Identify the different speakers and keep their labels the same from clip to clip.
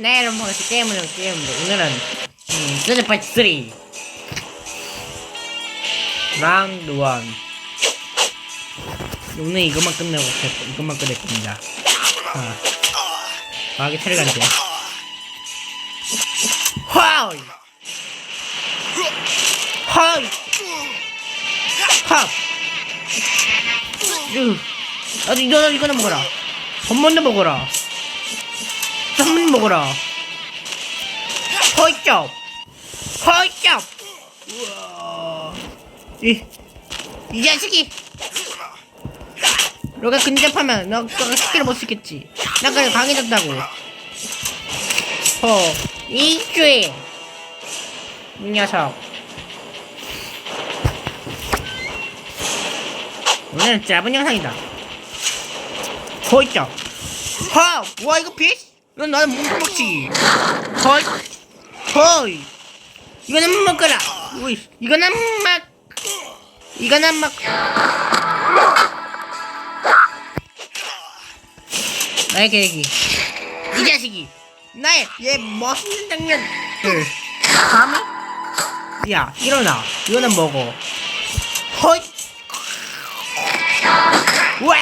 Speaker 1: 네, 여러분 반갑습니다. 게임을 게임인데 오늘은 음, 시즌 파트 3 라운드 1 오늘 이것만 끝내고 될- 이것만 끝낼 겁니다. 자, 과하게 안 돼. 와우! 헐! 팝! 으, 나도 이거, 이거나 먹어라. 전문도 먹어라. 한번 먹어라. 헐쩍! 우와. 이, 이 자식이! 너가 근접하면 너, 너가 스킬을 못 쓰겠지. 나 그래 강해졌다고. 허, 이주이! 이 녀석. 오늘은 짧은 영상이다. 헐쩍! 하! 와 이거 비스? 이건 나는 못 먹지. 헐! 헐! 이거는 먹어라. 우이, 이거는 막 이거는 막 나의 계획이 이 자식이 나의 얘 멋있는 장면을 감히 야 일어나 이거는 먹어 헐 와!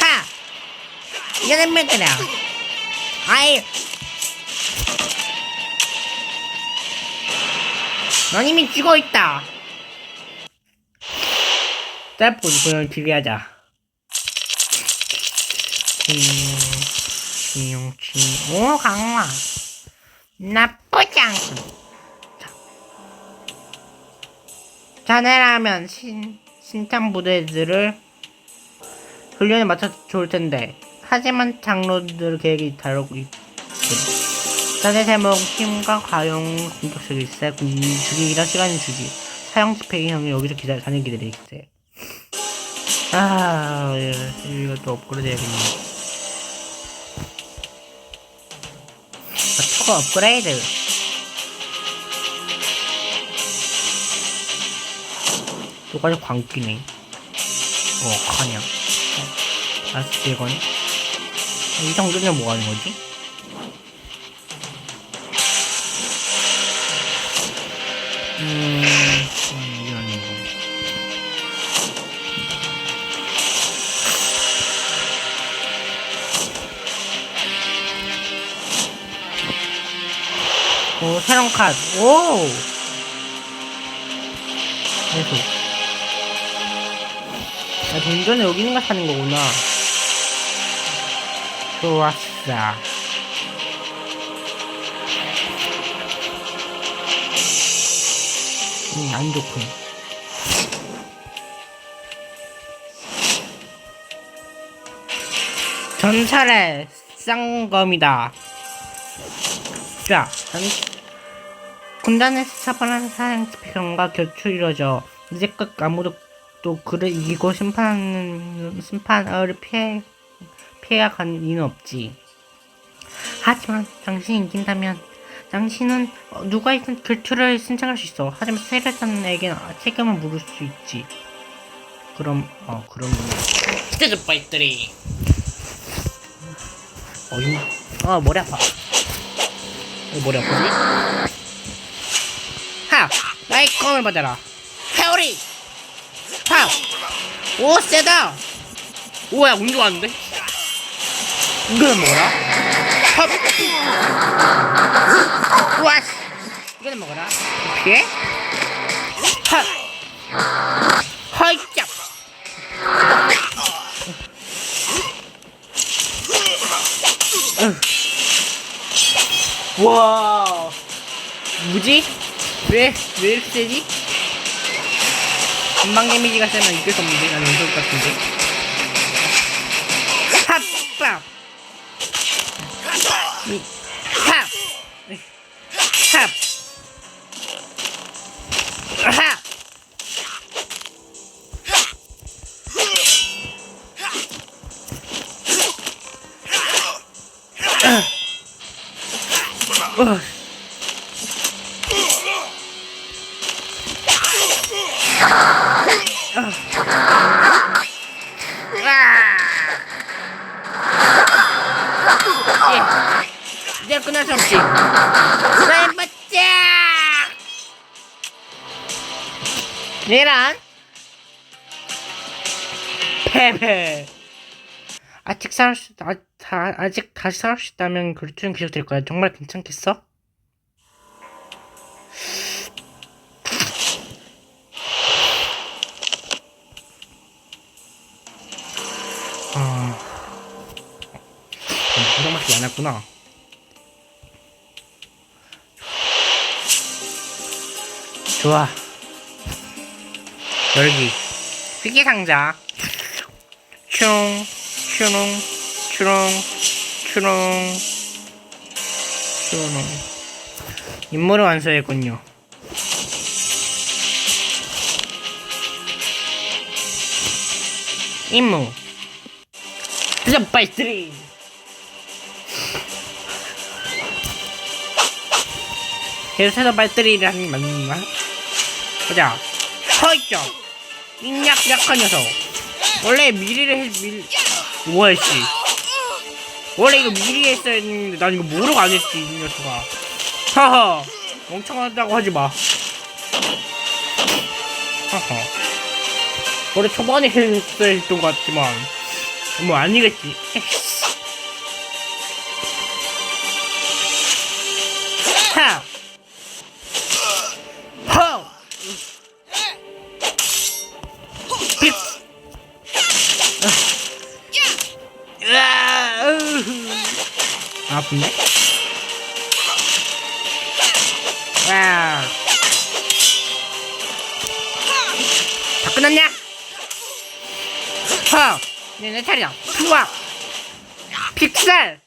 Speaker 1: 하! 이거는 먹어라 아이 넌 이미 죽어 있다. 짧고 이거는 비비하자. 진용진 오 강화. 나쁘지 않군. 자. 자네라면 신, 신탄 부대들을 훈련에 맞춰 좋을 텐데 하지만 장로들 계획이 다르고 자네 제목 힘과 과용 공격력일세 주기 이런 시간을 주지. 사형 집회 형이 여기서 기다려 자네 기다리겠대. 아 예, 이것도 업그레이드 해야겠네. 아, 초과 업그레이드. 똑같이 광기네. 어 카냐. 어, 알았어 이건 이 정도면 뭐 하는 거지? 음, 음 이게 아니고 오 새로운 카드 오! 계속. 야 동전에 여기 있는 거 사는 거구나 좋았어 음, 안 좋군. 전설의 쌍검이다. 자, 전... 군단에서 처벌한 사행 스피커과 결투 이루어져 이제껏 아무도 또 그를 이기고 심판하는 심판을 피해 피 해야 간 이는 없지. 하지만 당신이 이긴다면 당신은 어, 누가 있든 결투를 신청할 수 있어. 하지만 세례자에게는 책임을 물을 수 있지. 그럼 어 그럼 스테드 파이터리. 어이 아 머리 아파. 왜 머리 아프지? 하 나의 검을 받아라. 회오리. 하. 오 세다. 오야 운 좋았는데. 뭐라? 컵. 우와 씨. 이거는 먹어라 피해 헛 헐cap 와 뭐지? 왜? 왜 이렇게 세지? 금방 데미지가 세면 이길 수 없는데 이럴 것 같은데 이 얘란 패배. 아직 살수 아, 다, 아직 다시 살을 수 있다면 결투는 계속 될 거야. 정말 괜찮겠어? 아, 포장마차가 안 왔구나. 좋아. 열기. 피기 상자. 슝, 슈롱, 추롱, 추롱, 추롱. 임무를 완수했군요. 임무. 드점 발트리. 계속해서 발트리를 하는 게 맞나? 보자. 허이죠. 인약 약한 녀석. 원래 미리를 해, 밀, 뭐야, 씨. 원래 이거 미리 했어야 했는데, 난 이거 모르고 안 했지, 이 녀석아. 하하. 멍청하다고 하지 마. 하하. 원래 초반에 했어야 했던 것 같지만, 뭐 아니겠지. 와. 다 끝났냐? 허! 이제 내 차례다. 투와! 픽셀!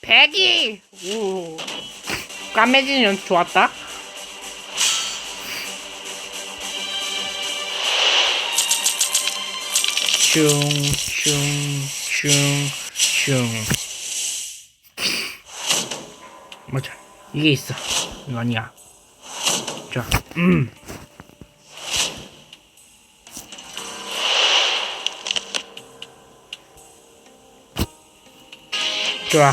Speaker 1: 배기! 오. 까매지는 연습 좋았다. 슝, 슝, 슝, 슝. 맞아. 이게 있어. 이거 아니야. 자, 음. 좋아.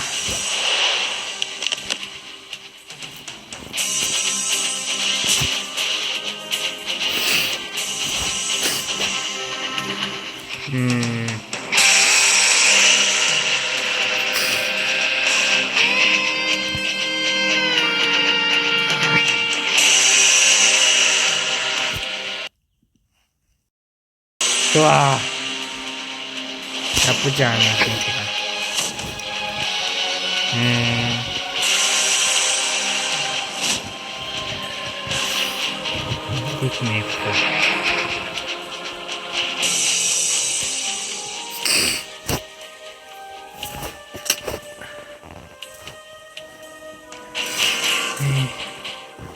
Speaker 1: 음. 좋아. 나쁘지 않아, 상태가. 음. 그렇게 있고.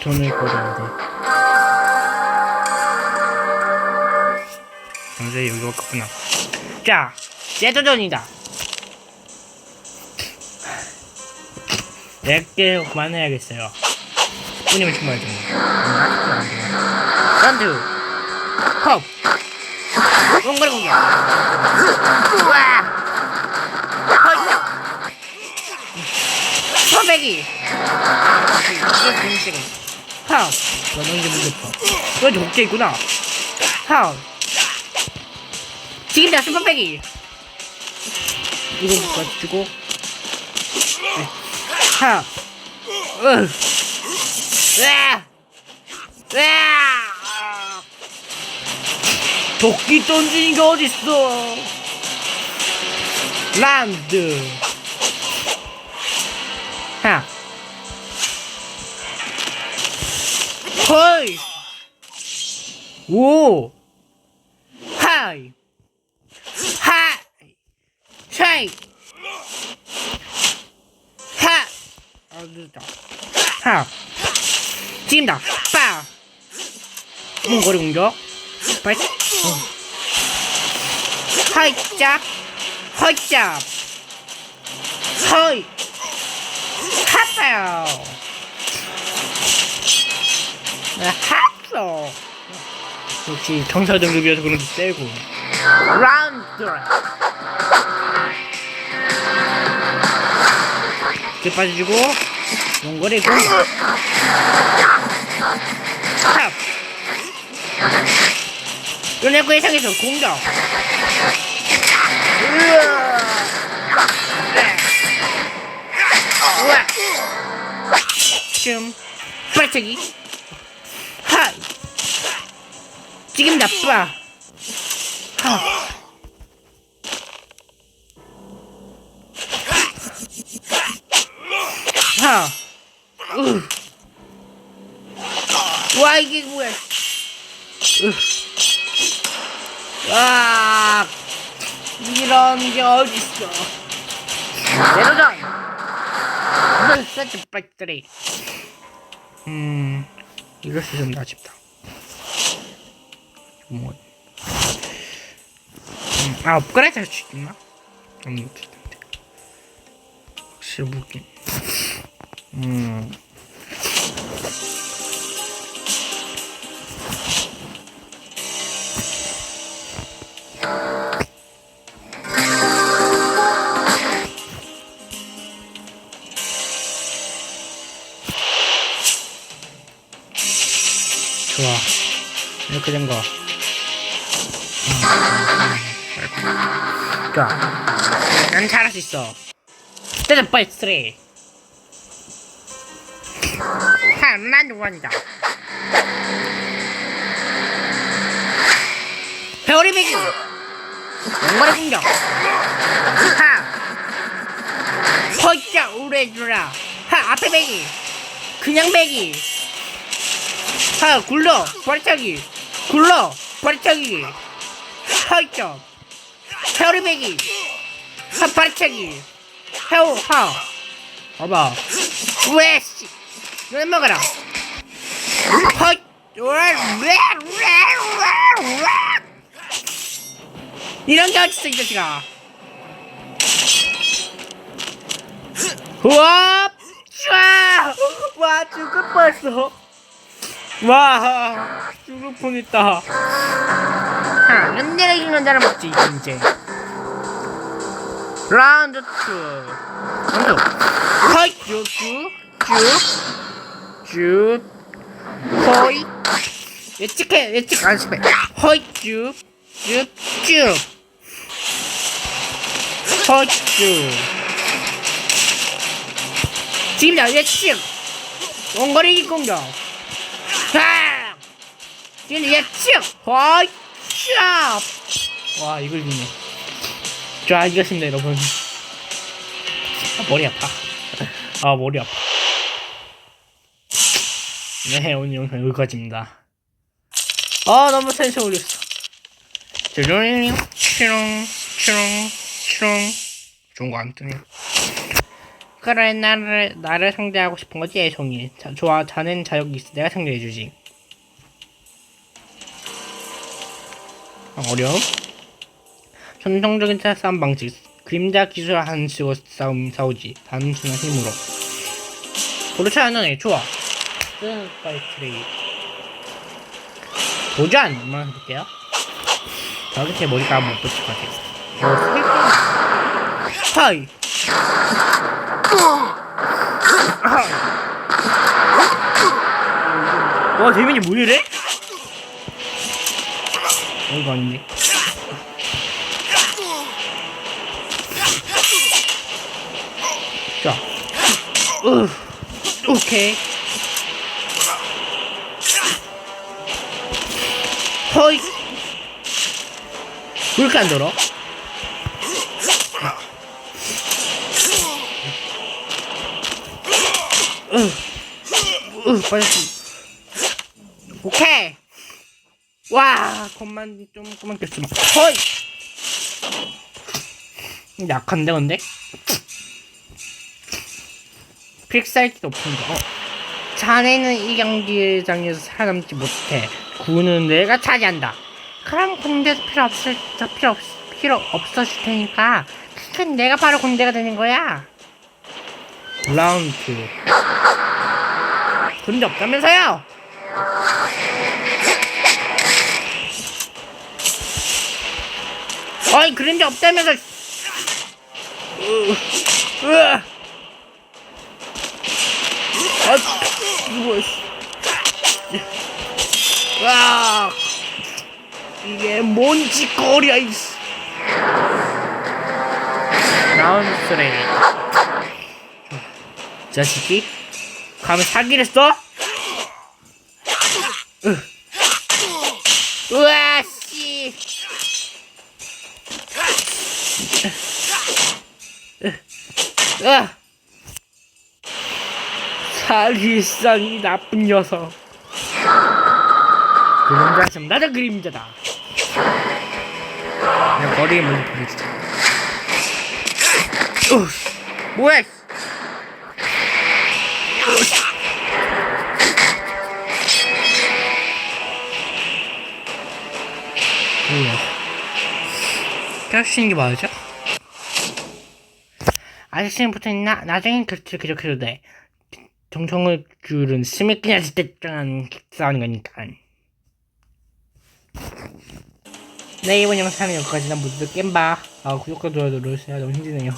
Speaker 1: 돈을 벌어야 돼. 언제 여기 왔구나. 자, 재도전이다. 100개 그만해야겠어요. 10분이면 충분하죠. 런투! 헉! 꽁거리 공격! 우와! 헐! 소배기! 이거 재밌게. 하우! 너 너무 재밌겠어. 이거 독재 있구나. 하우! 지금이다, 슈퍼배기! 이거 가지고. 네. 하! 으! 으아! 으아! 도끼 던지는 게 어딨어? 란드! 하! 헐! 오! 하이! 하! 샤이! 하! 아, 늦었다. 하! 지금다! 빠! 몽골이 공격. 어. 허이짭! 허이짭! 허이! 하파요! 하프! 역시 경사 등급이어서 그런지 세고. 라운드! 이렇게 빠져주고, 원거리 공격 탑 요네코 예상에서 공격. 우와. 좀 빨짝이. 하이. 지금 나빠 하 하. 으. 와 이게 뭐야? 으. 와 이런 게 어딨어? 이건 세트 백들이. 음수 있었나 싶다. 뭐? 음, 아 업그레이드 할 수 있나? 음, 확실히 무기. 음. 이렇게 된 거. 좋아. 난 잘할 수 있어. 때려 빨리 쓰레. 한만 원이다. 배우리 배기. 연거리 공격. 하. 허이자 우레 주라. 하 앞에 배기. 그냥 배기. 하 굴러 발차기. 굴러 발차기. 허이자. 배우리 배기. 하 발차기. 해오 하. 봐봐. 왜 씨. 왜 먹어라. 헛. 이런 게 어딨어 이 자식아. 우와. 쫙. 와 죽을 뻔했어. 와 죽을 뻔했다. 하, 런데를 이기는 사람 없지 이제. 라운드 2. 라운드. 헛. 쭉쭉. 쭉. 쭉. 호이. 예측해, 예측 안 실패. 호이, 쭉. 쭉, 쭉. 지금이다, 예측. 원거리 공격. 하! 지금 예측. 호이, 쭉. 와, 이걸 이기네. 자, 이겼습니다, 여러분. 아, 머리 아파. 아, 머리 아파. 네, 오늘 영상 여기까지입니다. 아, 너무 텐션 올렸어. 조조링, 치롱, 치롱, 치롱. 좋은 거 안 뜨네. 그래, 나를, 나를 상대하고 싶은 거지, 애송이. 자, 좋아, 자넨 자격이 있어. 내가 상대해주지. 어려움? 전통적인 싸움 방식. 그림자 기술 안 쓰고 싸움, 싸우지. 단순한 힘으로. 그렇지 않네. 좋아. 스파이 트레이 도전! 한번 해볼게요 제 머리가 못 붙일 것 같아요 어, 세 하이 와 재민이 뭐 이래? 어, 이거 아닌데 자. 으, 오케이. 허이. 왜 이렇게 안 들어? 으, 으. 오케이. 와, 그만 좀 그만 꼈지마. 허이. 약한데 근데? 필살기 높은 거. 어. 자네는 이 경기장에서 살아남지 못해. 구는 내가 차지한다. 그럼 군대도 필요 없을 저 필요 없 필요 없어질 테니까 그건 내가 바로 군대가 되는 거야. 라운드. 군대 없다면서요? 어이 그림자 없다면서. 으, 으. 뭐야 씨. 와 이게 뭔 짓거리야 이씨 나온 쓰레기 자식이 감히 사기를 써? 으. 으. 사기상이 나쁜 녀석 그림자 좀 나도 그림자다 그냥 머리에 먼저 보내주자 으, 뭐야 뭐야 있는 게 맞아? 아저씨는 붙어있 나? 나중엔 그렇게 기록해도 돼. 정성을 줄은 스미 그냥 때짱 싸우는 거니까. 네 이번 영상은 여기까지. 나 모두 깬바. 아 구독과 좋아요 눌러주세요 너무 힘드네요